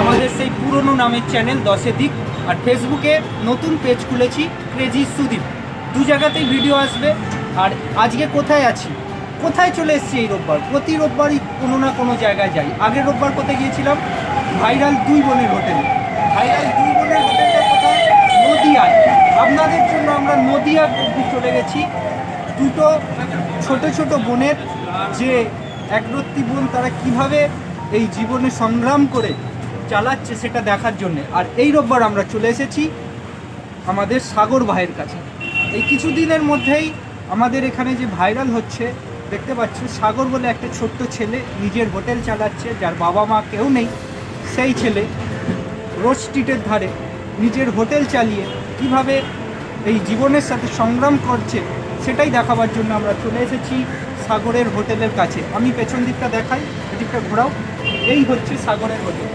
আমাদের সেই পুরনো নামের চ্যানেল দশে দিক আর ফেসবুকে নতুন পেজ খুলেছি ক্রেজি সুদীপ দু জায়গাতেই ভিডিও আসবে। আর আজকে কোথায় আছি? কোথায় চলে এসেছি এই রোববার? প্রতি রোববারই কোনো না কোনো জায়গায় যাই। আগের রোববার কোথায় গিয়েছিলাম? ভাইরাল দুই বোনের হোটেলে। ভাইরাল দুই বোনের হোটেলটা কোথায়? নদিয়ায়। আপনাদের জন্য আমরা নদিয়া অব্দি চলে গেছি। দুটো ছোট ছোট বোনের যে একরত্তি বোন, তারা কীভাবে এই জীবনে সংগ্রাম করে চালাচ্ছে সেটা দেখার জন্যে। আর এই রোববার আমরা চলে এসেছি আমাদের সাগর ভাইয়ের কাছে। এই কিছুদিনের মধ্যেই আমাদের এখানে যে ভাইরাল হচ্ছে, দেখতে পাচ্ছ, সাগর বলে একটা ছোট্ট ছেলে নিজের হোটেল চালাচ্ছে, যার বাবা মা কেউ নেই, সেই ছেলে রোড স্ট্রিটের ধারে নিজের হোটেল চালিয়ে কীভাবে এই জীবনের সাথে সংগ্রাম করছে, সেটাই দেখাবার জন্য আমরা চলে এসেছি সাগরের হোটেলের কাছে। আমি পেছন দিকটা দেখাই, এদিকটা ঘোরাও। এই হচ্ছে সাগরের হোটেল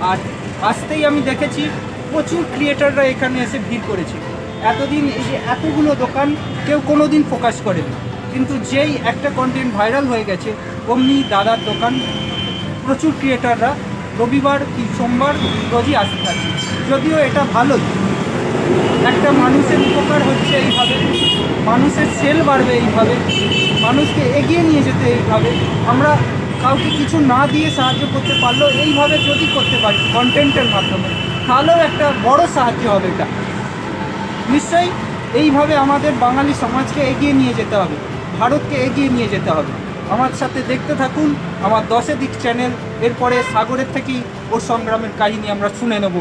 আর আসতেই আমি দেখেছি প্রচুর ক্রিয়েটাররা এখানে এসে ভিড় করেছে। এতদিন এই যে এতগুলো দোকান কেউ কোনো দিন ফোকাস করেনি। কিন্তু যেই একটা কন্টেন্ট ভাইরাল হয়ে গেছে, অমনি দাদার দোকান, প্রচুর ক্রিয়েটাররা রবিবার কি সোমবার রোজই আসতে থাকে। যদিও এটা ভালোই। একটা মানুষের উপকার হচ্ছে এইভাবে। মানুষের সেল বাড়বে এইভাবে। মানুষকে এগিয়ে নিয়ে যেতে এইভাবে। আমরা কাউকে কিছু না দিয়ে সাহায্য করতে পারলেও এইভাবে যদি করতে পারি কন্টেন্টের মাধ্যমে, তাহলেও একটা বড় সাহায্য হবে এটা। নিশ্চয়ই এইভাবে আমাদের বাঙালি সমাজকে এগিয়ে নিয়ে যেতে হবে, ভারতকে এগিয়ে নিয়ে যেতে হবে। আমার সাথে দেখতে থাকুন, আমার দশে দিক চ্যানেল এরপরে সাগরের থেকেই ওর সংগ্রামের কাহিনী আমরা শুনে নেব।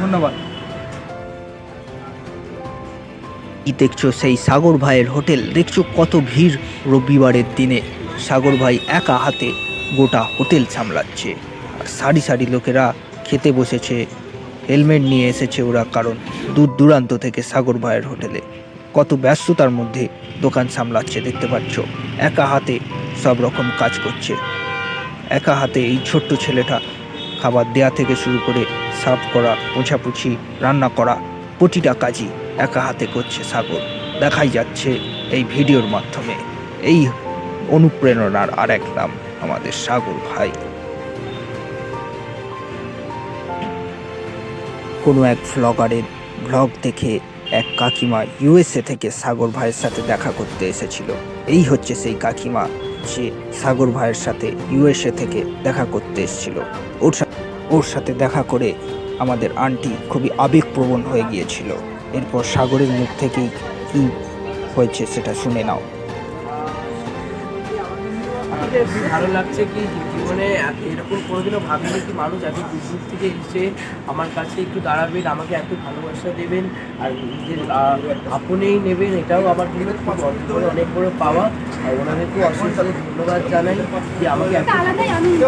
ধন্যবাদ। দেখছ সেই সাগর ভাইয়ের হোটেল? দেখছ কত ভিড় রবিবারের দিনে? সাগর ভাই একা হাতে গোটা হোটেল সামলাচ্ছে। আর সারি সারি লোকেরা খেতে বসেছে। হেলমেট নিয়ে এসেছে ওরা কারণ দূর দূরান্ত থেকে সাগর ভাইয়ের হোটেলে। কত ব্যস্ততার মধ্যে দোকান সামলাচ্ছে, দেখতে পাচ্ছ? একা হাতে সব রকম কাজ করছে। একা হাতে এই ছোট্ট ছেলেটা খাবার দেয়া থেকে শুরু করে সার্ভ করা, পোছাপুছি, রান্না করা, প্রতিটা কাজই একা হাতে করছে সাগর। দেখাই যাচ্ছে এই ভিডিওর মাধ্যমে। এই অনুপ্রেরণার আর এক নাম। আমাদের সাগর ভাই। কোনো এক ভ্লগারের ভ্লগ দেখে এক কাকিমা ইউএসএ থেকে সাগর ভাইয়ের সাথে দেখা করতে এসেছিল। এই হচ্ছে সেই কাকিমা সে সাগর ভাইয়ের সাথে ইউএসএ থেকে দেখা করতে এসেছিল। ওর ওর সাথে দেখা করে আমাদের আন্টি খুবই আবেগপ্রবণ হয়ে গিয়েছিল। এরপর সাগরের মুখ থেকেই কি হয়েছে সেটা শুনে নাও। খুবই ভালো লাগছে কি জীবনে এরকম কোনোদিনও ভাবিনি কি মানুষ এত দূর দূর থেকে এসে আমার কাছে একটু দাঁড়াবেন আমাকে এত ভালোবাসা দেবেন আর নিজের আপনেই নেবেন এটাও আমার জন্য খুব অনেক বড় অনেক বড় পাওয়া। আর ওনাদেরকে অশেষ ধন্যবাদ জানাই যে আমাকে এত আলাদাই আনন্দ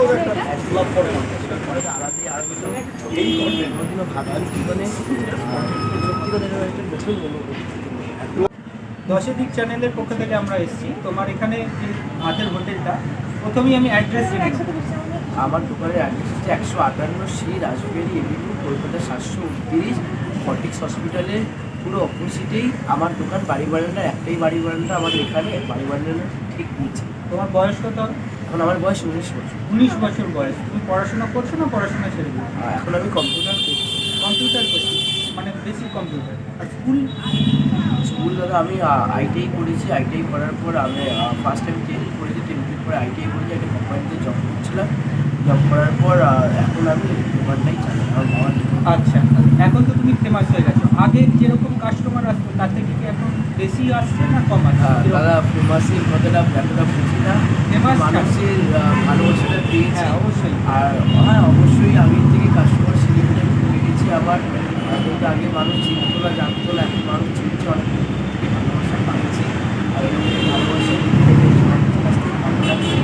এই কোনোদিনও ভাবিনি জীবনে। সত্যি কথা একটা নতুন অনুভূতি দশে দিক চ্যানেলের পক্ষ থেকে আমরা এসেছি। তোমার এখানে যে হাতের হোটেলটা প্রথমেই আমি অ্যাড্রেস। আমার দোকানের অ্যাড্রেস হচ্ছে একশো আটান্ন সি রাজবেরি এভিনিউ কলকাতা সাতশো উনত্রিশ ফর্টিক্স হসপিটালের পুরো অপোজিটেই আমার দোকান বাড়ি বারান্দা একটাই বাড়ি বারান্দা আমাদের এখানে বাড়ি বারান্দা ঠিক নিচে। তোমার বয়স কত? এখন আমার বয়স উনিশ বছর। উনিশ বছর বয়স। তুমি পড়াশোনা করছ না পড়াশোনা ছেড়ে দিও এখন আমি কম্পিউটার করছি। কম্পিউটার করছি। মানে বেসিক কম্পিউটার আর স্কুল স্কুল দাদা আমি আইটিআই করেছি। আইটিআই করার পর আমি ফার্স্ট টাইম টেন করেছি টেনের পরে আইটিআই করেছি। একটা কোম্পানিতে জব করছিলাম। জব করার পর এখন আমি দোকানটাই চালাই আচ্ছা এখন তো তুমি ফেমাস হয়ে গেছো। আগে যেরকম কাস্টমার আসতো তার থেকে কি এখন বেশি আসছে না কম আসছে? দাদা ফেমাসের কথাটা এতটা বুঝি না। Famous মানুষের ভালোবাসাটা পেয়েছি। হ্যাঁ অবশ্যই। আর হ্যাঁ অবশ্যই আমি থেকে কাস্টমার সিলিংটা পেয়ে গেছি আবার। কিন্তু আগে মানুষ চিনতো না জানতো না এখন মানুষ চিনছে অনেক দূর থেকে ভালোবাসা পাচ্ছি আর এই ভালোবাসা পেয়ে মানুষের কাছ থেকে ভালো লাগছে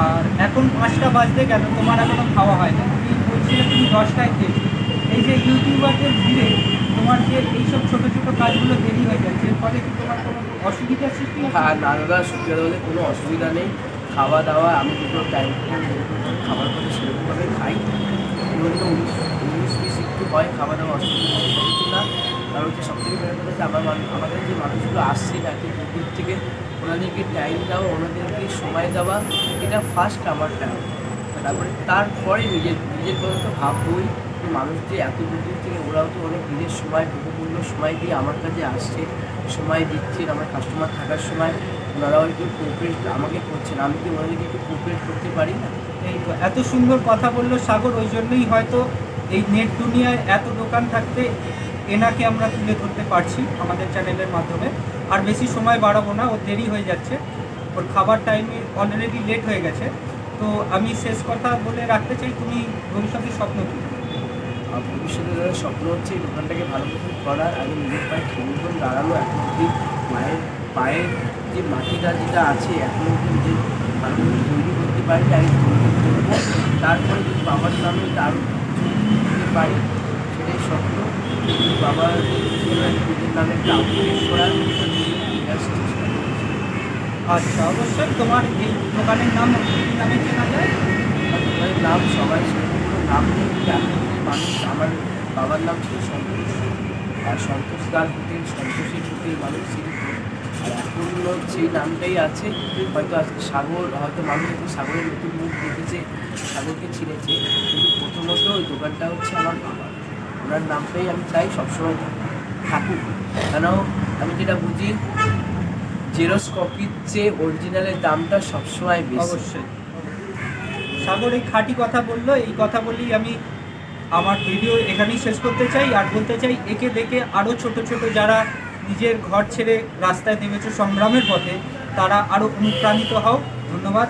আর এখন পাঁচটা বাজতে গেল, তোমার এখনও খাওয়া হয় না। তুমি বলছিলে তুমি দশটায় খেয়েছো। এই যে ইউটিউবারদের ভিড়ে তোমার যে এইসব ছোটো ছোটো কাজগুলো দেরি হয়ে যাচ্ছে, এর ফলে কি তোমার কোনো অসুবিধার সৃষ্টি হ্যাঁ না দাদা কথা বলে কোনো অসুবিধা নেই। খাওয়া দাওয়া, আমি দুটো টাইম খাবার করে সেরকমভাবে খাই। উনিশ উনিশ বিশ একটু হয়, খাওয়া দাওয়া অসুবিধা না। কারণ হচ্ছে সব থেকে বেড়ে কথা আমার মানুষ আমাদের যে মানুষগুলো আসছে এত দূর থেকে ওনাদেরকে টাইম দেওয়া ওনাদেরকে সময় দেওয়া, এটা ফার্স্ট আমার টাইম তারপরে তারপরে নিজের নিজের কথা তো ভাববই যে মানুষ যে এত দূর থেকে, ওরাও তো অনেক নিজের সময় বহুমূল্য সময় দিয়ে আমার কাছে আসছে, সময় দিচ্ছেন আমার কাস্টমার থাকার সময়, ওনারাও একটু কোঅপারেট আমাকে করছেন, আমি কি ওনাদেরকে একটু কোঅপারেট করতে পারি না? এই তো, এত সুন্দর কথা বলল সাগর, ওই জন্যই হয়তো এই নেট দুনিয়ায় এত দোকান থাকতে এনাকে আমরা তুলে ধরতে পারছি আমাদের চ্যানেলের মাধ্যমে। আর বেশি সময় বাড়াবো না ওর দেরি হয়ে যাচ্ছে। ওর খাবার টাইমে অলরেডি লেট হয়ে গেছে। তো আমি শেষ কথা বলে রাখতে চাই, তুমি ভবিষ্যতে স্বপ্ন কী? ভবিষ্যতে স্বপ্ন হচ্ছে এই দোকানটাকে ভালো মতন করার আগে নিজের পায়ে ঠিকমতন দাঁড়ানো এখন অব্দি মায়ের পায়ের যে মাটিটা যেটা আছে, এখন অব্দি নিজের ভালো মতন তৈরি করতে পারি করব তারপরে যদি বাবার নামে তার পারি, সেটাই স্বপ্ন। বাবার নামে একটা আপডেট করার। আচ্ছা অবশ্যই তোমার এই দোকানের নাম নামে চেনা যায়। নাম সবাই নাম মানুষ আমার বাবার নাম ছিল সন্তোষ। আর সন্তোষ দার হোটেল সন্তোষের হোটেল মানুষ চিনত আর এখন সেই নামটাই আছে। হয়তো আজকে সাগর হয়তো মানুষ এখন সাগরের নতুন মুখ দেখেছে সাগরকে চিনেছে। কিন্তু প্রথমত ওই দোকানটা হচ্ছে আমার বাবা ওনার নামটাই আমি চাই সবসময় থাকুক। কেন? আমি যেটা বুঝি জেরক্স কপির চেয়ে অরিজিনালের দামটা সবসময় বেশি। অবশ্যই। সাগর, এই খাঁটি কথা বলল, এই কথা বলেই আমি আমার ভিডিও এখানেই শেষ করতে চাই আর বলতে চাই, একে দেখে আরও ছোট ছোট যারা নিজের ঘর ছেড়ে রাস্তায় নেমেছে সংগ্রামের পথে, তারা আরও অনুপ্রাণিত হও। ধন্যবাদ।